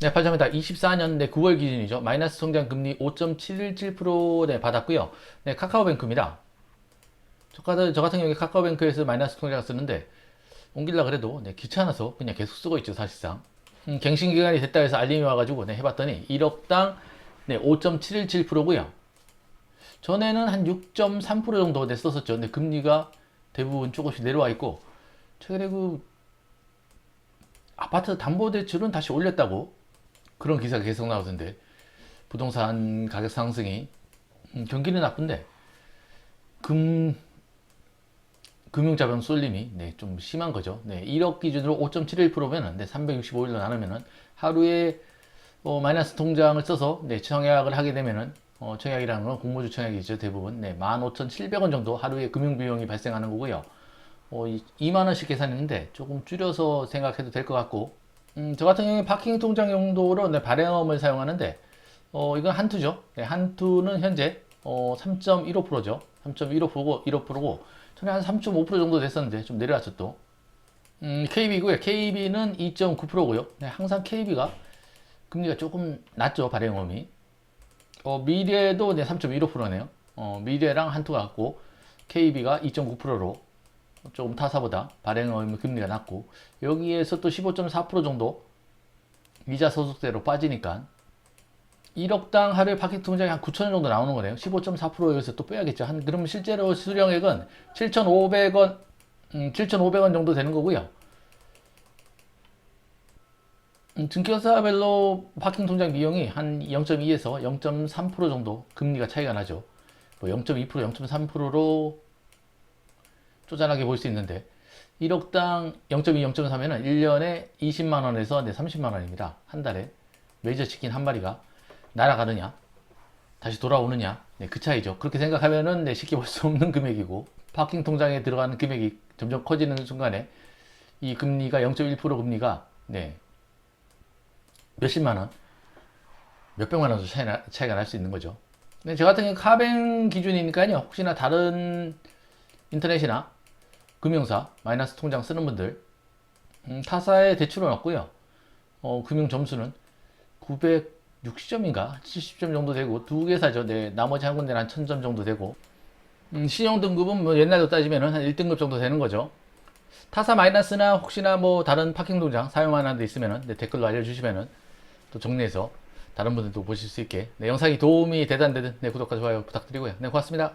네, 8점이다. 24년 네, 9월 기준이죠. 마이너스 성장 금리 5.717% 네, 받았고요. 네, 카카오뱅크입니다. 저 같은, 경우에 카카오뱅크에서 마이너스 통장을 쓰는데 옮길라 그래도 네, 귀찮아서 그냥 계속 쓰고 있죠, 사실상. 음, 갱신 기간이 됐다 해서 알림이 와가지고 네, 해봤더니 1억당 네, 5.717%고요. 전에는 한 6.3% 정도 냈었었죠. 근데 금리가 대부분 조금씩 내려와 있고 최근에 그 아파트 담보대출은 다시 올렸다고 그런 기사가 계속 나오던데 부동산 가격 상승이 음, 경기는 나쁜데 금 금융자본 쏠림이 네, 좀 심한 거죠. 네, 1억 기준으로 5.71%면은 네, 365일로 나누면은 하루에 어, 마이너스 통장을 써서 네, 청약을 하게 되면은 어, 청약이라는 건 공모주 청약이죠 대부분 네, 15,700원 정도 하루에 금융 비용이 발생하는 거고요. 어, 2만 원씩 계산했는데 조금 줄여서 생각해도 될 것 같고 음, 저 같은 경우에 파킹 통장 용도로 네, 발행음을 사용하는데 어, 이건 한투죠. 네, 한투는 현재 어, 3.15%죠. 3.15%고 15%고 전에 한 3.5% 정도 됐었는데 좀 내려왔죠 또. 음, KB고요. KB는 2.9%고요. 네, 항상 KB가 금리가 조금 낮죠 발행음이. 어, 미래도 네, 3.15%네요. 어, 미래랑 한투가 같고 KB가 2.9%로 조금 타사보다 발행어음 금리가 낮고 여기에서 또 15.4% 정도 이자 소득세로 빠지니까 1억당 하루에 파켓 통장이 한 9천원 정도 나오는 거네요. 15.4% 여기서 또 빼야겠죠. 한 그러면 실제로 수령액은 7,500원, 음, 7,500원 정도 되는 거고요. 음, 증권사별로 파킹 통장 비용이 한 0.2에서 0.3% 정도 금리가 차이가 나죠. 뭐 0.2%, 0.3%로 쪼잔하게 볼 수 있는데 1억당 0.2, 0.3이면 1년에 20만 원에서 네, 30만 원입니다. 한 달에 메이저 치킨 한 마리가 날아가느냐 다시 돌아오느냐 네, 그 차이죠. 그렇게 생각하면은 네, 쉽게 볼 수 없는 금액이고 파킹 통장에 들어가는 금액이 점점 커지는 순간에 이 금리가 0.1% 금리가 네, 몇십만 원, 몇백만 원 차이 나, 차이가 날 수 있는 거죠. 근데 저 같은 경우 카뱅 기준이니까요. 혹시나 다른 인터넷이나 금융사 마이너스 통장 쓰는 분들 음, 타사에 대출은 없고요. 어, 금융 점수는 960점인가 70점 정도 되고 두 개사죠. 네, 나머지 한 군데는 한 1000점 정도 되고 음, 신용 등급은 뭐 옛날로 따지면 한 1등급 정도 되는 거죠. 타사 마이너스나 혹시나 뭐 다른 파킹 통장 사용하는 데 있으면은 네, 댓글로 알려주시면은 또 정리해서 다른 분들도 보실 수 있게 네, 영상이 도움이 되다 안 되든 네, 구독과 좋아요 부탁드리고요. 네, 고맙습니다.